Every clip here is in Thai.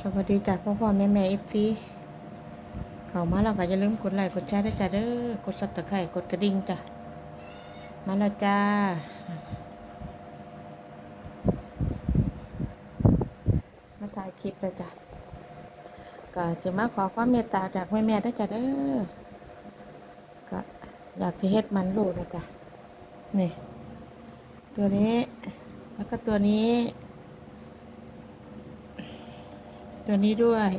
สวัสดีจากพ่อพ่อแม่แม่เอฟซีเข้ามาแล้วก็อย่าลืมกดไลค์กดแชร์ด้วยจ้ะเด้อกดซับตะไคร่กดกระดิ่งจ้ะมาแล้วจ้ามาถ่ายคลิปเลยจ้ะก็จะมาขอความเมตตาจากแม่แม่ด้วยจ้ะเด้อก็อยากจะเฮ็ดมันลูกนะจ้ะนี่ตัวนี้แล้วก็ตัวนี้ ตัวนี้ด้วย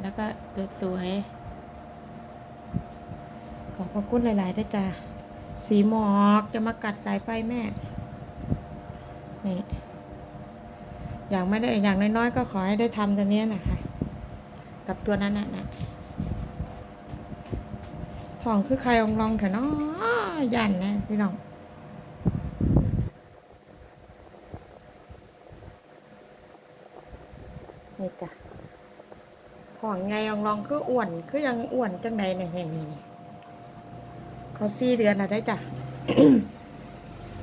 แล้วก็ตัวสวยขอบพระคุณหลายๆด้วยจ้ะสีหมอกจะมากัดสายไฟแม่ นี่ อย่างไม่ได้อย่างน้อยๆก็ขอให้ได้ทำตัวนี้นะคะ กับตัวนั้นน่ะนะทองคือใครองลองเถอะเนาะยันนะพี่น้อง นี่จ้ะของไงลองลองคืออ้วนคือยังอ้วนจังใดเนี่ยนี่นี่นี่เขาสี่เดือนแล้วได้จ้ะ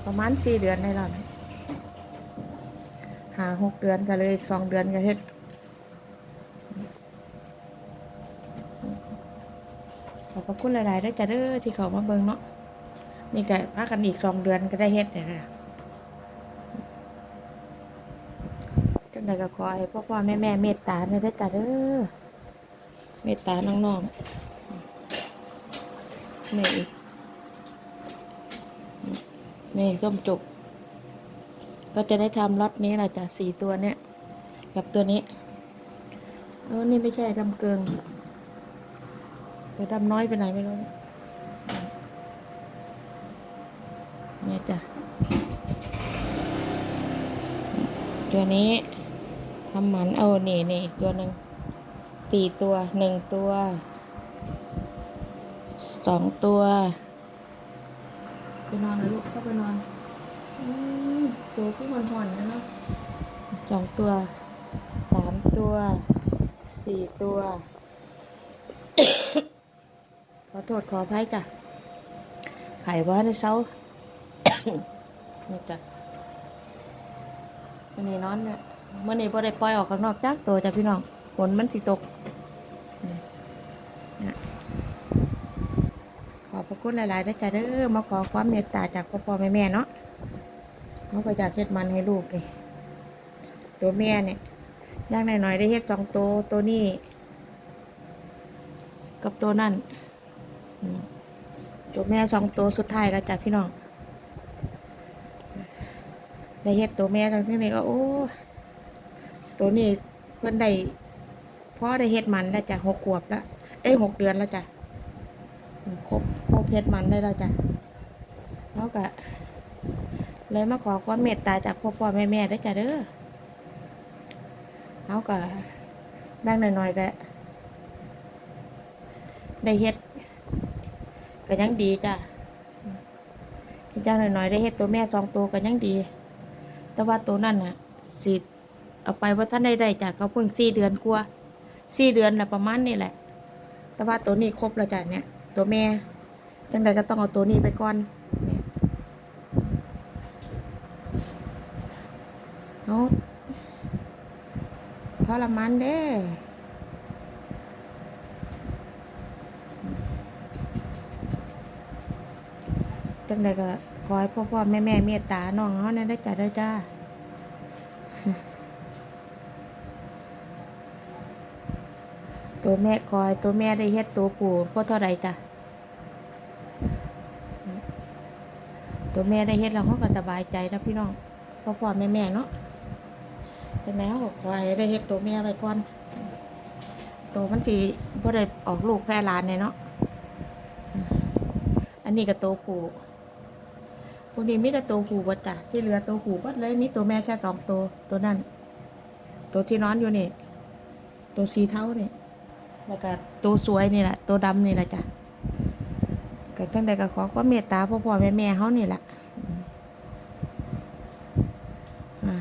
ประมาณสี่เดือนได้แล้วนะหาหกเดือนก็เลยอีกสองเดือนก็เฮ็ดขอบพระคุณหลายๆได้อจ้ะเด้อที่เขามาเบิ่งเนาะนี่ก็พักกันอีกสองเดือนก็ได้เฮ็ดเนี่ยนะ ใดก็ขอให้พ่อพ่อแม่แม่เมตตาเนี่ยได้อจ้ะเด้อเมตตาน้องๆนี่นี่ส้มจุก ก็จะได้ทำล็อตนี้แหละจ้ะสี่ตัวเนี้ยกับตัวนี้เออนี่ไม่ใช่ดำเกิงไปดำน้อยไปไหนไม่รู้เนี่ยจ้ะตัวนี้ ทำหมันเอาเนี่นี่อีกตัวหนึ่งสี่ตัวหนึ่งตัวสองตัวไปนอนนะลูกเข้าไปนอนอืมตัวที่มันห่อนๆนะเนาะสองตัวสามตัวสี่ตัว ขอโทษขออภัยจ้ะไข่ว่าในเช้านี่จ้ะวันนี้นอนเนี่ย เมื่อนี้พอได้ปล่อยออกข้างนอกจากตัวจ้ะพี่น้องฝนมันสิตกขอบพระคุณหลายๆนะจ๊ะเด้อมาขอความเมตตาจากพ่อพ่อแม่แม่เนาะเขาก็อยากเฮ็ดมันให้ลูกนี่ตัวแม่เนี่ยย่างหน่อยๆได้เฮ็ดสองตัวตัวนี้กับตัวนั่นตัวแม่สองตัวสุดท้ายแล้วจ้ะพี่น้องได้เฮ็ดตัวแม่ตอนนี้ก็โอ้ ตัวนี้เพื่อนได้พ่อได้เฮ็ดมันแล้วจ้ะหกขวบแล้วเอ้ยหกเดือนแล้วจ้ะครบครบเฮ็ดมันได้แล้วจ้ะแล้วก็เลยมาขอความเมตตาจากพ่อพ่อแม่แม่ได้จ้ะเด้อเอาก็ดังหน่อยๆก็ได้เฮ็ดก็ยังดีจ้ะจ้าหน่อยๆได้เฮ็ดตัวแม่สองตัวก็ยังดี แต่ว่าตัวนั่นน่ะสิ เอาไปว่าท่านได้ได้จากเขาเพิ่งสี่เดือนกว่าสี่เดือนนะประมาณนี่แหละ แต่ว่าตัวนี้ครบแล้วจ้ะเนี่ย ตัวแม่จังใดก็ต้องเอาตัวนี้ไปก่อนเนี่ยเอาทรมานเด้จังใดก็ขอให้พ่อพ่อแม่แม่เมตตาน้องเขาเนี่ยได้จ้ะได้จ้า ตัวแม่คอยตัวแม่ได้เฮ็ดตัวผู้เพราะเท่าไรจ้ะตัวแม่ได้เฮ็ดแล้วเขาก็สบายใจนะพี่น้องพ่อพ่อแม่แม่เนาะแต่แม่เขาก็คอยได้เฮ็ดตัวแม่ไว้ก่อนตัวมันสีพ่ได้ออกลูกแพร่ลานเนี่ยเนาะอันนี้ก็ตัวผู้พวกนี้มีแต่ตัวผู้เบดจ้ะที่เหลือตัวผู้เบดเลยมีตัวแม่แค่สองตัวตัวนั่นตัวที่นอนอยู่นี่ ตัวสีเทาเนี่ย แล้วก็ตัวสวยนี่แหละตัวดำนี่แหละจ้ะก็จังใดก็ขอความเมตตาพ่อพ่อแม่แม่เขานี่แหละอืมอ่า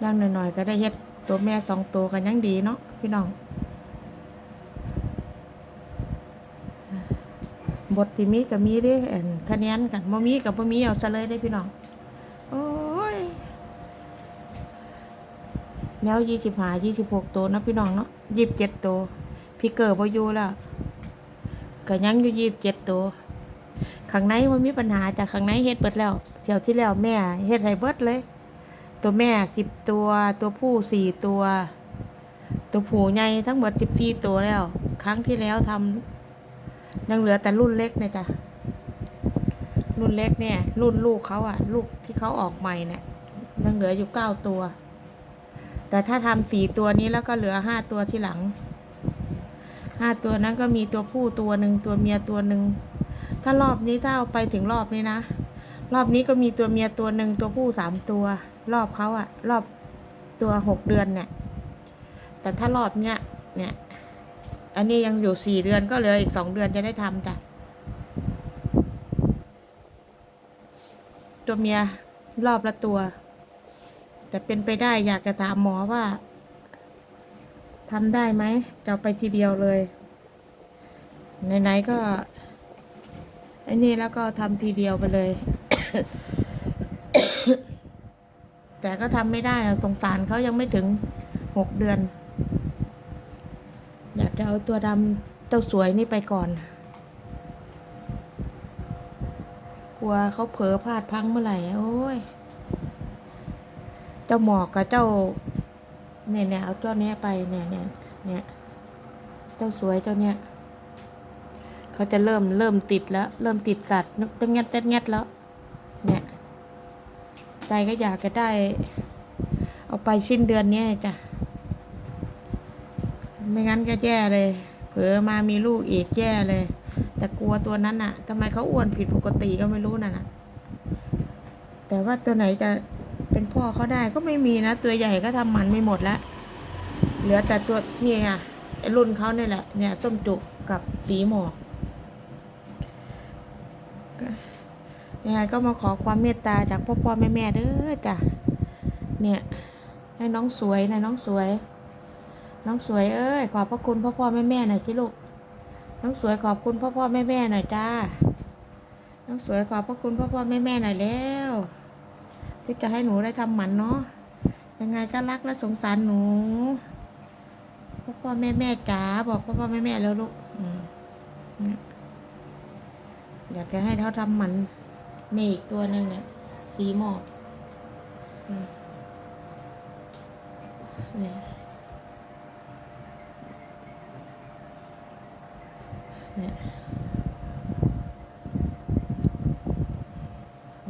อย่างหน่อยๆก็ได้เฮ็ดตัวแม่สองตัวกันยังดีเนาะพี่น้อง บทที่มีกับมีเด้อันคะแนนกันบ่มีกับบ่มีเอาซะเลยได้พี่น้อง โอ้ย แมวยี่สิบห้ายี่สิบหกตัวนะพี่น้องเนาะยี่สิบเจ็ดตัวพี่เกิดบ่อยู่แล้วก็ยังอยู่ยี่สิบเจ็ดตัวข้างในมันมีปัญหาจากข้างในเฮ็ดเบิดแล้วเที่ยวที่แล้วแม่เฮ็ดให้เบิดเลย ตัวแม่สิบตัว ตัวผู้สี่ตัว ตัวผู้ใหญ่ทั้งหมดสิบสี่ตัวแล้ว ครั้งที่แล้วทำยังเหลือแต่รุ่นเล็กเนี่ยจ้ะรุ่นเล็กเนี่ย รุ่นลูกเขาอะลูกที่เขาออกใหม่เนี่ยยังเหลืออยู่เก้าตัว แต่ถ้าทำสี่ตัวนี้แล้วก็เหลือห้าตัวที่หลังห้าตัวนั้นก็มีตัวผู้ตัวหนึ่งตัวเมียตัวหนึ่งถ้ารอบนี้ถ้าเอาไปถึงรอบนี้นะ รอบนี้ก็มีตัวเมียตัวหนึ่งตัวผู้สามตัว รอบเขาอะรอบตัวหกเดือนเนี่ย แต่ถ้ารอบเนี้ยเนี่ย อันนี้ยังอยู่สี่เดือนก็เหลืออีกสองเดือนจะได้ทำจ้ะตัวเมียรอบละตัว แต่เป็นไปได้อยากจะถามหมอว่าทำได้ไหมจะเอาไปทีเดียวเลยไหนๆก็ไอ้นี่แล้วก็ทำทีเดียวไปเลย แต่ก็ทำไม่ได้นะสงสารเขายังไม่ถึงหกเดือน อยากจะเอาตัวดำเจ้าสวยนี่ไปก่อน กลัวเขาเผลอพลาดพังเมื่อไหร่ โอ้ย เจ้าหมอกกับเจ้าเนี่ยเนี่ยเอาเจ้าเนี้ยไปเนี่ยเนี่ยเนี่ยเจ้าสวยเจ้าเนี้ยเขาจะเริ่มเริ่มติดแล้ว เริ่มติดสัตว์ตึงเงี้ยเต้นเงี้ยแล้ว เนี่ยใจก็อยากจะได้ เอาไปสิ้นเดือนเนี้ยจ้ะไม่งั้นก็แย่เลยเผลอมามีลูกอีกแย่เลย แต่กลัวตัวนั้นน่ะทำไมเขาอ้วนผิดปกติก็ไม่รู้น่ะนะแต่ว่าตัวไหนจะ เป็นพ่อเขาได้ก็ไม่มีนะ ตัวใหญ่ก็ทำหมันไม่หมดล้วเหลือแต่ตัวนี่ไงไอ้รุ่นเขาเนี่ยแหละ เนี่ย ส้มจุกกับสีหมอกยังไงก็มาขอความเมตตาจากพ่อพ่อแม่แม่เด้อจ้ะเนี่ยให้น้องสวยนะน้องสวย น้องสวยเอ้ยขอบพระคุณพ่อพ่อแม่แม่หน่อยสิลูกน้องสวยขอบคุณพ่อพ่อแม่แม่หน่อยจ้าน้องสวยขอบพระคุณพ่อพ่อแม่แม่หน่อยแล้ว ที่จะให้หนูได้ทำหมันเนาะยังไงก็รักและสงสารหนูพ่อพ่อแม่แม่จ๋าบอกพ่อพ่อแม่แม่แล้วลูกอยากจะให้เขาทำหมันมีอีกตัวหนึ่งเนี่ยสีหมอกเนี่ยเนี่ย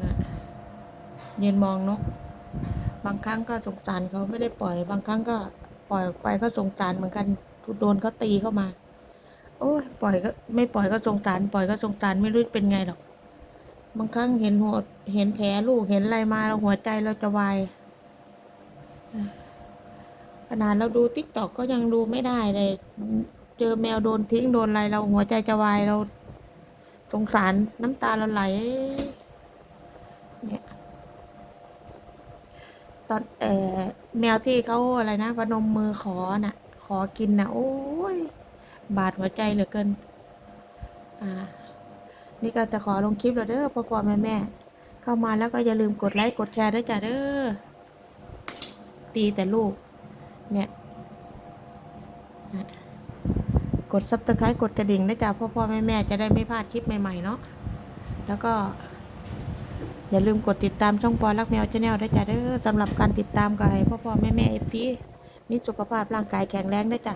นะ ยืนมองนก บางครั้งก็สงสารเขาไม่ได้ปล่อย บางครั้งก็ปล่อยออกไปก็สงสารเหมือนกันโดนเขาตีเข้ามา โอ้ยปล่อยก็ไม่ปล่อยก็สงสาร ปล่อยก็สงสารไม่รู้เป็นไงหรอก บางครั้งเห็นหัวเห็นแผลลูกเห็นอะไรมาเราหัวใจเราจะวายขนาดเราดูติ๊กตอกก็ยังดูไม่ได้เลย เจอแมวโดนทิ้งโดนอะไรเราหัวใจจะวายเราสงสารน้ำตาเราไหล เนี่ย ตอนเออแมวที่เขาอะไรนะพนมมือขอน่ะ ขอกินน่ะ โอ้ย บาดหัวใจเหลือเกิน อ่า นี่ก็จะขอลงคลิปแล้วเด้อพ่อพ่อแม่แม่เข้ามาแล้วก็อย่าลืมกดไลค์กดแชร์ด้วยจ้ะเด้อตีแต่ลูก เนี่ยกดซับสไครต์กดกระดิ่งนะจ๊ะพ่อพ่อแม่แม่จะได้ไม่พลาดคลิปใหม่ ๆ เนาะแล้วก็ อย่าลืมกดติดตามช่องปอรักแมวชาแนลด้วยจ้ะเด้อสำหรับการติดตามกับให้พ่อพ่อแม่แม่เอฟซีมีสุขภาพร่างกายแข็งแรงด้วยจ้ะ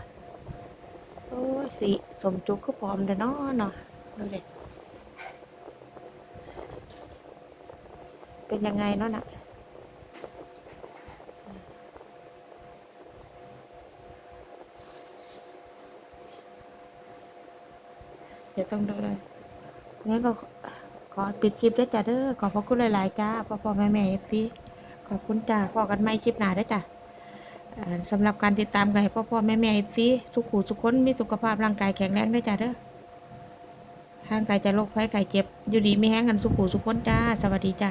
โอ้ยสิสมจุกก็พร้อมเด้อเนาะเนาะดูเด็เป็นยังไงเนาะน่ะเดี๋ยวต้องดูเลยงั้นก็ ขอปิดคลิปด้วยจ้ะเด้อขอบพระคุณหลายๆจ้าพ่อพ่อแม่แม่เอฟซีขอบคุณจ้าพอกันไม่คลิปหนาได้จ้ะสำหรับการติดตามกันให้พ่อพ่อแม่แม่เอฟซีสุขุสุขคนมีสุขภาพร่างกายแข็งแรงได้จ้ะเด้อห่างไกลจากโรคภัยไข้เจ็บ อยู่ดีไม่แห้งกันสุขุสุขคนจ้า สวัสดีจ้า